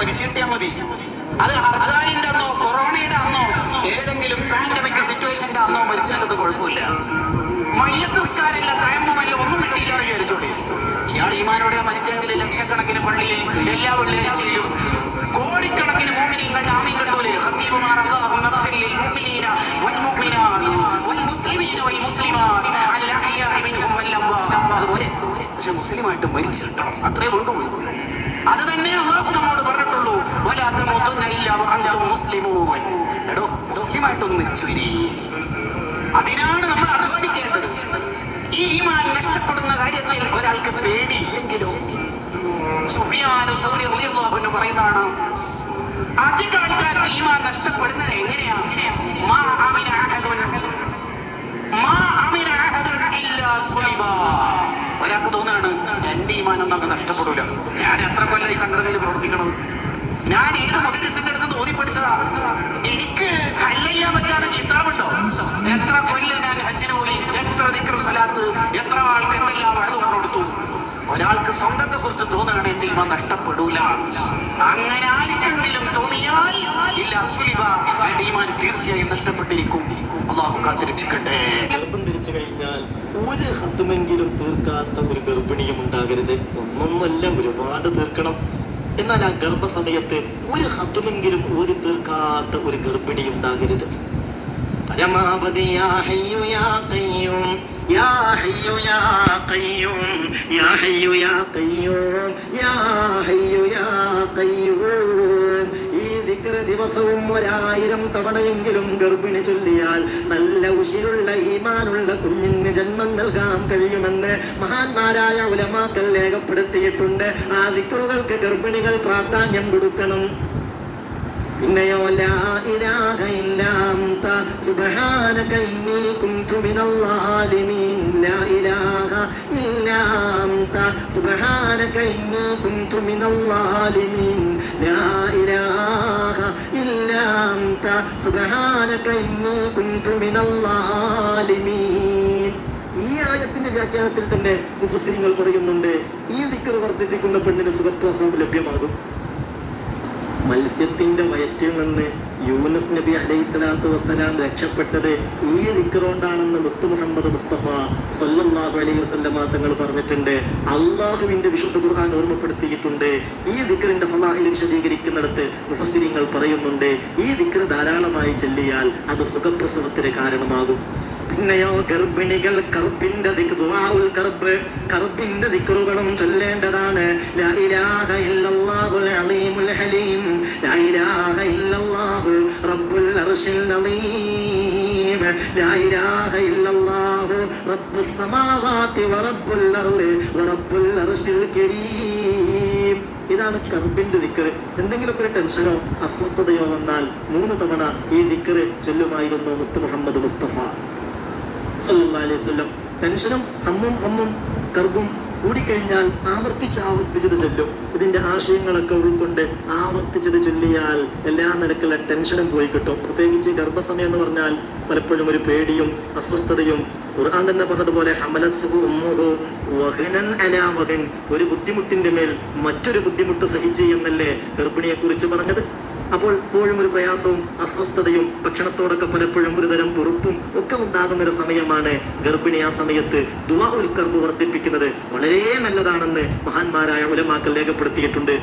മരിച്ചിട്ടിയാ മതി. അത് ഹർത്താലിന്റെ അന്നോ? കൊറോണയുടെ അന്നോ? ഏതെങ്കിലും പാൻഡമിക് സിറ്റുവേഷന്റെ അന്നോ മരിച്ചാലത് കുഴപ്പമില്ല. മയ്യത്തുസ്കാരില്ല തയമ്മല്ല ഒന്നും കിട്ടിയില്ല എന്ന് വിചാരിച്ചോളി. ഇയാൾ ഈമാനോടെ മരിച്ചെങ്കിൽ ലക്ഷക്കണക്കിന് പള്ളിയിൽ എല്ലാ വെള്ളിയാഴ്ചയിലും കോടിക്കണക്കിന് മോമിനിങ്ങൾ ആമീൻ കണ്ടൂലേ ഖത്തീബുമാർ അള്ളാഹു നഗ്ഫിർ ലിൽ മുഅ്മിനീന വൽ മുഅ്മിനാത്ത് വൽ മുസ്ലിമീന വൽ മുസ്ലിമാത്ത് അൽ അഹ്യാഇ മിൻഹും വൽ അംവാത്ത് പക്ഷെ മുസ്ലിമായിട്ട് മരിച്ചിട്ടോ അത്രേ കൊണ്ടുപോയി അത് തന്നെ മുസ്ലിമൂൻ എടോ മുസ്ലിമായിട്ടൊന്ന് മരിച്ചു അതിനാണ് നമ്മൾ അധ്വാനിക്കേണ്ടത്. ഈ ഈമാൻ നഷ്ടപ്പെടുന്ന കാര്യത്തിൽ ഒരാൾക്ക് പേടിയില്ലെങ്കിലോ സുഫിയാനു റളിയല്ലാഹു അൻഹു പറയുന്നതാണ് അധിക ആൾക്കാർക്ക് ഈമാൻ നഷ്ടപ്പെടുന്നത് എങ്ങനെയാ? മാ അമിന മാ അമിന ഇല്ലാ സുലിബാ. ഒരാൾക്ക് തോന്നുകയാണ് എന്റെ ഈമാനൊന്നും അങ്ങ് നഷ്ടപ്പെടൂല. ഞാൻ എത്ര കൊല്ലം ഈ സംഘടനയിൽ പ്രവർത്തിക്കണം ഞാൻ ഏത് മുദരിസിന്റെ കുറിച്ച് എന്റെ ഈമാൻ നഷ്ടപ്പെടൂല. അങ്ങനെ ആർക്കെങ്കിലും തോന്നിയാൽ എന്റെ ഈമാൻ തീർച്ചയായും നഷ്ടപ്പെട്ടിരിക്കും. അള്ളാഹു കാത്തിരക്ഷിക്കട്ടെ ഗർഭം ധരിച്ചു കഴിഞ്ഞാൽ ഒരു ഹത്തുമെങ്കിലും തീർക്കാത്ത ഒരു ഗർഭിണിയും ഉണ്ടാകരുത്. ഒന്നൊന്നല്ല ഒരുപാട് തീർക്കണം. എന്നാൽ ആ ഗർഭസമയത്ത് ഒരു ഹത്തുമെങ്കിലും ഒരു തീർക്കാത്ത ഒരു ഗർഭിണി ഉണ്ടാകരുത്. പരമാവധി ഈ ദിവസവും ഒരായിരം തവണയെങ്കിലും ഗർഭിണി ചൊല്ലിയാൽ നല്ല ഉശിരുള്ള ഈമാനുള്ള കുഞ്ഞിന് ജന്മം നൽകാൻ കഴിയുമെന്ന് മഹാന്മാരായ ഉലമാക്കൽ രേഖപ്പെടുത്തിയിട്ടുണ്ട്. ആ ദിക്റുകൾക്ക് ഗർഭിണികൾ പ്രാധാന്യം കൊടുക്കണം. പിന്നെയോ ലാ ഇലാഹ ഇല്ലാ സുബ്ഹാനക കുൻതു الظالمين لا إله ഇലാഹ أنت سبحانك സുബ്ഹാനക كنت من الظالمين لا إله ഇലാഹ أنت سبحانك സുബ്ഹാനക كنت من الظالمين ഈ ആയത്തിന്റെ വ്യാഖ്യാനത്തിൽ തന്നെ മുഫസ്സിരിങ്ങൾ പറയുന്നുണ്ട് ഈ ദിക്ർ വർദ്ധിപ്പിക്കുന്ന പെണ്ണിന് സുഖപ്രസവം ലഭ്യമാകും. മത്സ്യത്തിന്റെ വയറ്റിൽ നിന്ന് യൂനസ് നബി അലൈഹി സ്വലാത്തു വസ്സലാം രക്ഷപ്പെട്ടത് ഈ ദിക്റുകൊണ്ടാണെന്ന് മുത്തു മുഹമ്മദ് മുസ്തഫ സല്ലല്ലാഹു അലൈഹി വസല്ലമ തങ്ങൾ പറഞ്ഞിട്ടുണ്ട്. അള്ളാഹുവിന്റെ വിശുദ്ധ ഖുർആൻ ഓർമ്മപ്പെടുത്തിയിട്ടുണ്ട്. ഈ ദിക്റിന്റെ ഫലാഹിൽ വിശദീകരിക്കുന്നിടത്ത് മുഹസ്ലിങ്ങൾ പറയുന്നുണ്ട്. ഈ ദിക്ർ ധാരാളമായി ചെല്ലിയാൽ അത് സുഖപ്രസവത്തിന് കാരണമാകും. പിന്നെയോ ഗർഭിണികൾ കറുപ്പിന്റെ കറുപ്പിന്റെ ദിക്റുകളും ചൊല്ലേണ്ടതാണ്. ലാ ഇലാഹ റബ്ബുൽ അർശിൽ لا إله إلا الله رب السماوات വറബ്ബുൽ الأرض വറബ്ബുൽ അർശിൽ കരീം. ഇതാണ് കർബിന്റെ ദിക്കറ് എന്തെങ്കിലുമൊക്കെ ഒരു ടെൻഷനോ അസ്വസ്ഥതയോ വന്നാൽ മൂന്ന് തവണ ഈ ദിക്കറ് ചൊല്ലുമായിരുന്നു മുത്ത് മുഹമ്മദ് മുസ്തഫ. സല്ലല്ലാഹു അലൈഹി ടെൻഷനും ഹമ്മും ഹമ്മും കർബും കൂടിക്കഴിഞ്ഞാൽ ആവർത്തിച്ച് ആവർത്തിച്ചത് ചൊല്ലും. ഇതിന്റെ ആശയങ്ങളൊക്കെ ഉൾക്കൊണ്ട് ആവർത്തിച്ചത് ചൊല്ലിയാൽ എല്ലാ നിരക്കുള്ള ടെൻഷനും പോയി കിട്ടും. പ്രത്യേകിച്ച് ഗർഭസമയം എന്ന് പറഞ്ഞാൽ പലപ്പോഴും ഒരു പേടിയും അസ്വസ്ഥതയും. ഖുർആൻ തന്നെ പറഞ്ഞതുപോലെ വഹൻ. ഒരു ബുദ്ധിമുട്ടിന്റെ മേൽ മറ്റൊരു ബുദ്ധിമുട്ട് സഹിച്ച് എന്നല്ലേ ഗർഭിണിയെ കുറിച്ച് പറഞ്ഞത്? അപ്പോൾ എപ്പോഴും ഒരു പ്രയാസവും അസ്വസ്ഥതയും ഭക്ഷണത്തോടൊക്കെ പലപ്പോഴും ഒരു തരം ഉറുപ്പും ഒക്കെ ഉണ്ടാകുന്ന ഒരു സമയമാണ് ഗർഭിണി ആ സമയത്ത് ദുവാ ഉൽക്കർബ് വർദ്ധിപ്പിക്കുന്നത്. വളരെ നല്ലതാണെന്ന് മഹാന്മാരായ ഉലമാക്കൾ രേഖപ്പെടുത്തിയിട്ടുണ്ട്.